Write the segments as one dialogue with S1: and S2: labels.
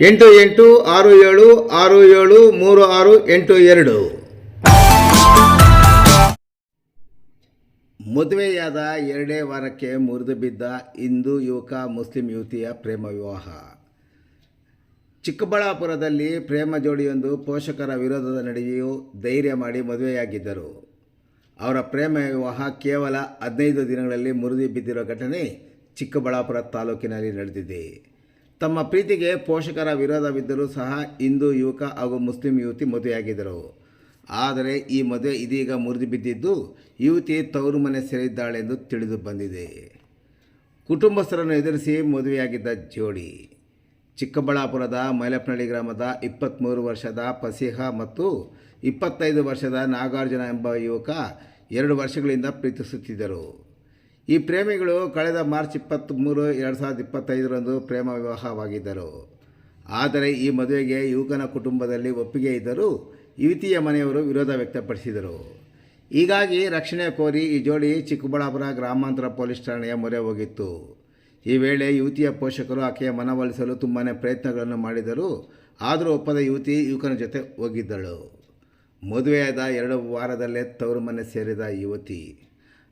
S1: ಎಂಟು ಎಂಟು ಆರು ಏಳು ಆರು ಏಳು ಮೂರು ಆರು ಎಂಟು ಎರಡು. ಮದುವೆಯಾದ ಎರಡೇ ವಾರಕ್ಕೆ ಮುರಿದು ಬಿದ್ದ ಹಿಂದೂ ಯುವಕ ಮುಸ್ಲಿಂ ಯುವತಿಯ ಪ್ರೇಮ ವಿವಾಹ. ಚಿಕ್ಕಬಳ್ಳಾಪುರದಲ್ಲಿ ಪ್ರೇಮ ಜೋಡಿಯೊಂದು ಪೋಷಕರ ವಿರೋಧದ ನಡುವೆಯೂ ಧೈರ್ಯ ಮಾಡಿ ಮದುವೆಯಾಗಿದ್ದರು. ಅವರ ಪ್ರೇಮ ವಿವಾಹ ಕೇವಲ ಹದಿನೈದು ದಿನಗಳಲ್ಲಿ ಮುರಿದು ಬಿದ್ದಿರುವ ಘಟನೆ ಚಿಕ್ಕಬಳ್ಳಾಪುರ ತಾಲೂಕಿನಲ್ಲಿ ನಡೆದಿದೆ. ತಮ್ಮ ಪ್ರೀತಿಗೆ ಪೋಷಕರ ವಿರೋಧವಿದ್ದರೂ ಸಹ ಹಿಂದೂ ಯುವಕ ಹಾಗೂ ಮುಸ್ಲಿಂ ಯುವತಿ ಮದುವೆಯಾಗಿದ್ದರು. ಆದರೆ ಈ ಮದುವೆ ಇದೀಗ ಮುರಿದು ಬಿದ್ದಿದ್ದು ಯುವತಿ ತವರು ಮನೆ ಸೇರಿದ್ದಾಳೆಂದು ತಿಳಿದು ಬಂದಿದೆ. ಕುಟುಂಬಸ್ಥರನ್ನು ಎದುರಿಸಿ ಮದುವೆಯಾಗಿದ್ದ ಜೋಡಿ. ಚಿಕ್ಕಬಳ್ಳಾಪುರದ ಮೈಲಪ್ಪನಹಳ್ಳಿ ಗ್ರಾಮದ ಇಪ್ಪತ್ತ್ಮೂರು ವರ್ಷದ ಪಸಿಹ ಮತ್ತು ಇಪ್ಪತ್ತೈದು ವರ್ಷದ ನಾಗಾರ್ಜುನ ಎಂಬ ಯುವಕ ಎರಡು ವರ್ಷಗಳಿಂದ ಪ್ರೀತಿಸುತ್ತಿದ್ದರು. ಈ ಪ್ರೇಮಿಗಳು ಕಳೆದ ಮಾರ್ಚ್ ಇಪ್ಪತ್ತ್ಮೂರು ಎರಡು ಸಾವಿರದ ಇಪ್ಪತ್ತೈದರಂದು ಪ್ರೇಮ ವಿವಾಹವಾಗಿದ್ದರು. ಆದರೆ ಈ ಮದುವೆಗೆ ಯುವಕನ ಕುಟುಂಬದಲ್ಲಿ ಒಪ್ಪಿಗೆ ಇದ್ದರೂ ಯುವತಿಯ ಮನೆಯವರು ವಿರೋಧ ವ್ಯಕ್ತಪಡಿಸಿದರು. ಹೀಗಾಗಿ ರಕ್ಷಣೆ ಕೋರಿ ಈ ಜೋಡಿ ಚಿಕ್ಕಬಳ್ಳಾಪುರ ಗ್ರಾಮಾಂತರ ಪೊಲೀಸ್ ಠಾಣೆಯ ಮೊರೆ ಹೋಗಿತ್ತು. ಈ ವೇಳೆ ಯುವತಿಯ ಪೋಷಕರು ಆಕೆಯ ಮನವೊಲಿಸಲು ತುಂಬಾ ಪ್ರಯತ್ನಗಳನ್ನು ಮಾಡಿದರು. ಆದರೂ ಒಪ್ಪದ ಯುವತಿ ಯುವಕನ ಜೊತೆ ಹೋಗಿದ್ದಳು. ಮದುವೆಯಾದ ಎರಡು ವಾರದಲ್ಲೇ ತವರು ಮನೆ ಸೇರಿದ ಯುವತಿ.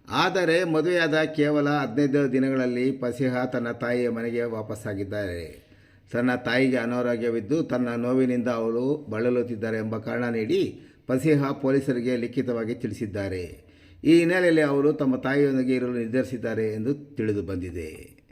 S1: ಆದರೆ ಮದುವೆಯಾದ ಕೇವಲ ಹದಿನೈದು ದಿನಗಳಲ್ಲಿ ಪಸಿಹ ತನ್ನ ತಾಯಿಯ ಮನೆಗೆ ವಾಪಸ್ಸಾಗಿದ್ದಾರೆ. ತನ್ನ ತಾಯಿಗೆ ಅನಾರೋಗ್ಯವಿದ್ದು ತನ್ನ ನೋವಿನಿಂದ ಅವಳು ಬಳಲುತ್ತಿದ್ದಾರೆ ಎಂಬ ಕಾರಣ ನೀಡಿ ಪಸಿಹ ಪೊಲೀಸರಿಗೆ ಲಿಖಿತವಾಗಿ ತಿಳಿಸಿದ್ದಾರೆ. ಈ ಹಿನ್ನೆಲೆಯಲ್ಲಿ ಅವರು ತಮ್ಮ ತಾಯಿಯೊಂದಿಗೆ ಇರಲು ನಿರ್ಧರಿಸಿದ್ದಾರೆ ಎಂದು ತಿಳಿದು ಬಂದಿದೆ.